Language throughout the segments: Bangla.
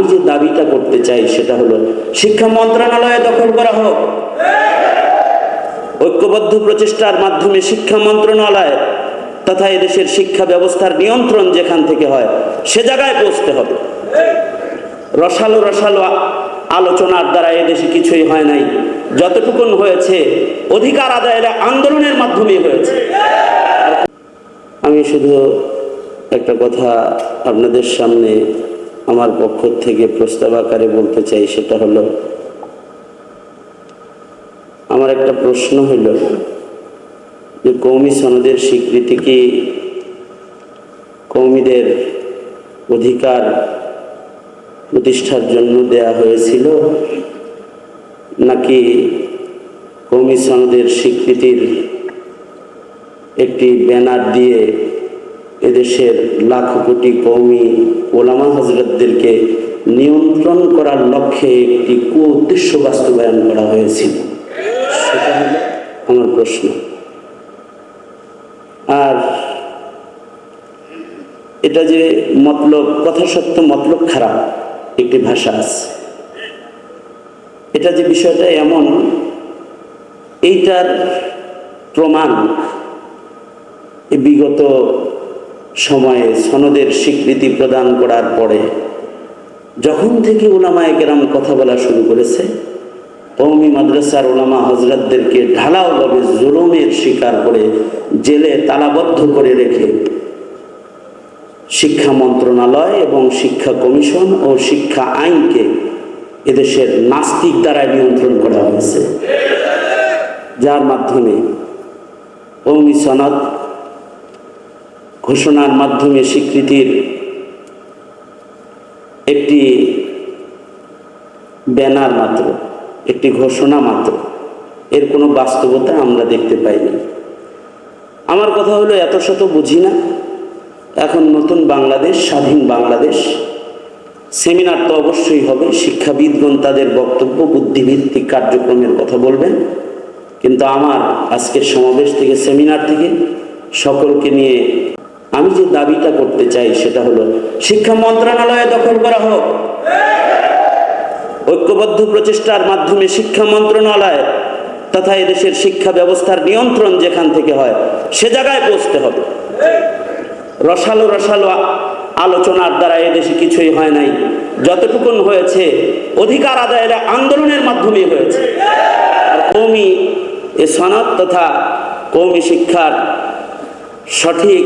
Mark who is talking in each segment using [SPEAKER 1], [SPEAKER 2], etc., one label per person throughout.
[SPEAKER 1] আমি যে দাবিটা করতে চাই সেটা হলো, শিক্ষা মন্ত্রণালয়ে দখল করা হোক। ঐক্যবদ্ধ প্রচেষ্টার মাধ্যমে শিক্ষা মন্ত্রণালয় তথা এদেশের শিক্ষা ব্যবস্থার নিয়ন্ত্রণ যেখান থেকে হয়, সে জায়গায় পৌঁছতে হবে। রসালো রসালো আলোচনার দ্বারা এদেশে কিছুই হয় নাই। যতটুকুন হয়েছে, অধিকার আদায়ের আন্দোলনের মাধ্যমে হয়েছে। আমি শুধু একটা কথা আপনাদের সামনে আমার পক্ষ থেকে প্রস্তাব আকারে বলতে চাই, সেটা হলো, আমার একটা প্রশ্ন হইল যে কৌমি সনদের স্বীকৃতি কি কৌমিদের অধিকার প্রতিষ্ঠার জন্য দেয়া হয়েছিল, নাকি কৌমি সনদের স্বীকৃতির একটি ব্যানার দিয়ে এদেশের লাখ কোটি কৌমি ওলামা হজরতদেরকে নিয়ন্ত্রণ করার লক্ষ্যে একটি কু উদ্দেশ্য বাস্তবায়ন করা হয়েছিল। সেটা হলো আমার প্রশ্ন। আর এটা যে মতলব, কথা সত্য মতলব খারাপ, একটি ভাষা আছে। এটা যে বিষয়টা এমন, এইটার প্রমাণ বিগত সময়ে সনদের স্বীকৃতি প্রদান করার পরে যখন থেকে ওলামায় কেরাম কথা বলা শুরু করেছে কৌমি মাদ্রাসার ওলামা হজরতদেরকে ঢালাওভাবে জুলুমের শিকার করে জেলে তালাবদ্ধ করে রেখে শিক্ষা মন্ত্রণালয় এবং শিক্ষা কমিশন ও শিক্ষা আইনকে এদেশের নাস্তিক দ্বারা নিয়ন্ত্রণ করা হয়েছে। যার মাধ্যমে কৌমি সনদ ঘোষণার মাধ্যমে স্বীকৃতির একটি ব্যানার মাত্র, একটি ঘোষণা মাত্র। এর কোনো বাস্তবতা আমরা দেখতে পাইনি। আমার কথা হলো, এত শত বুঝি না। এখন নতুন বাংলাদেশ, স্বাধীন বাংলাদেশ। সেমিনার তো অবশ্যই হবে। শিক্ষাবিদগণ তাদের বক্তব্য বুদ্ধিভিত্তিক কার্যক্রমের কথা বলবেন। কিন্তু আমার আজকের সমাবেশ থেকে, সেমিনার থেকে সকলকে নিয়ে আমি যে দাবিটা করতে চাই সেটা হলো, শিক্ষা মন্ত্রণালয়ে দখল করা হোক। ঐক্যবদ্ধ প্রচেষ্টার মাধ্যমে শিক্ষা মন্ত্রণালয় তথা এদেশের শিক্ষা ব্যবস্থার নিয়ন্ত্রণ যেখান থেকে হয়, সে জায়গায় পৌঁছতে হবে। রসালো রসালো আলোচনার দ্বারা এদেশে কিছুই হয় নাই। যতটুকুন হয়েছে, অধিকার আদায়ের আন্দোলনের মাধ্যমে হয়েছে। আর কৌমি এ সনদ তথা কৌমি শিক্ষার সঠিক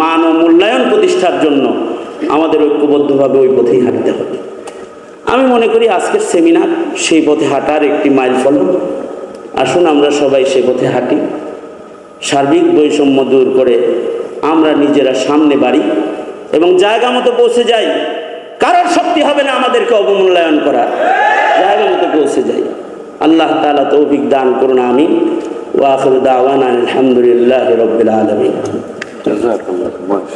[SPEAKER 1] মান ও মূল্যায়ন প্রতিষ্ঠার জন্য আমাদের ঐক্যবদ্ধভাবে ওই পথেই হাঁটতে হবে। আমি মনে করি আজকের সেমিনার সেই পথে হাঁটার একটি মাইল ফলক। আসুন আমরা সবাই সে পথে হাঁটি। সার্বিক বৈষম্য দূর করে আমরা নিজেরা সামনে বাড়ি এবং জায়গা মতো পৌঁছে যাই। কারোর শক্তি হবে না আমাদেরকে অবমূল্যায়ন করা জায়গা মতো পৌঁছে যাই। আল্লাহ তালা তৌফিক দান করুন আমি ওয়াফর দাওয়ান আলহামদুলিল্লাহ রবিল আলমী
[SPEAKER 2] Jazakallah.